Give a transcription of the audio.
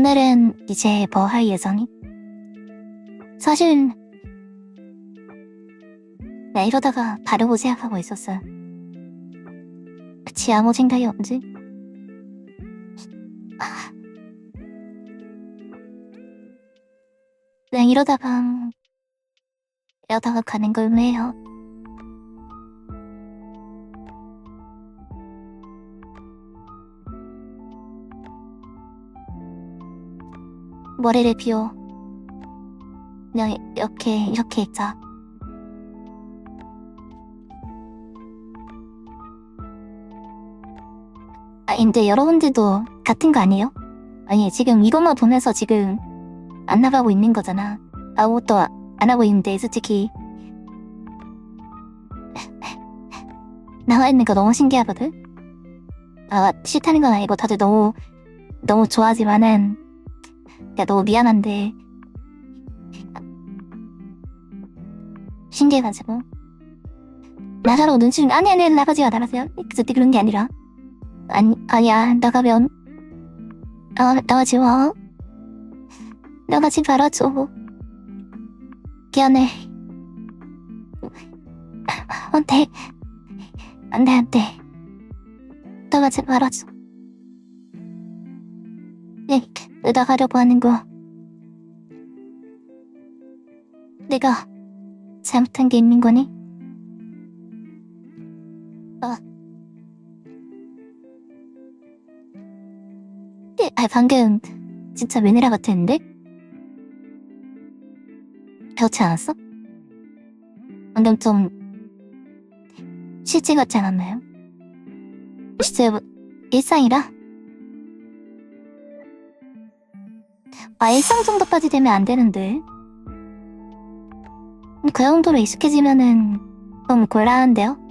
오늘은 이제 뭐 할 예정이? 사실 나 이러다가 바르고 생각하고 있었어. 그치 아무 생각이 없지? 아. 난 이러다가 이러다가 가는 걸 왜요? 머리를 비워. 그냥 이렇게 이렇게 있자. 아, 근데 여러분들도 같은 거 아니에요? 아니 지금 이것만 보면서 지금 안 나가고 있는 거잖아. 아무것도 안 하고 있는데 솔직히 나와 있는 거 너무 신기하거든. 아 싫다는 건 아니고 다들 너무 너무 좋아하지만은 야 너무 미안한데. 신기해가지고. 나가라고 눈치 준 아니 아니 나가지 마 나가세요 그때 그런 게 아니라. 아니 아니야 나가면. 아 나가지 마. 나가지 말아줘. 미안해. 안 돼. 안 돼 안 돼. 나가지 말아줘. 네 나가려고 하는 거 내가 잘못한 게 있는 거니? 아. 네, 아, 방금 진짜 메네라 같았는데? 그렇지 않았어? 방금 좀 실제 같지 않았나요? 진짜 뭐, 일상이라? 아, 일상 정도까지 되면 안 되는데. 그 정도로 익숙해지면은 좀 곤란한데요?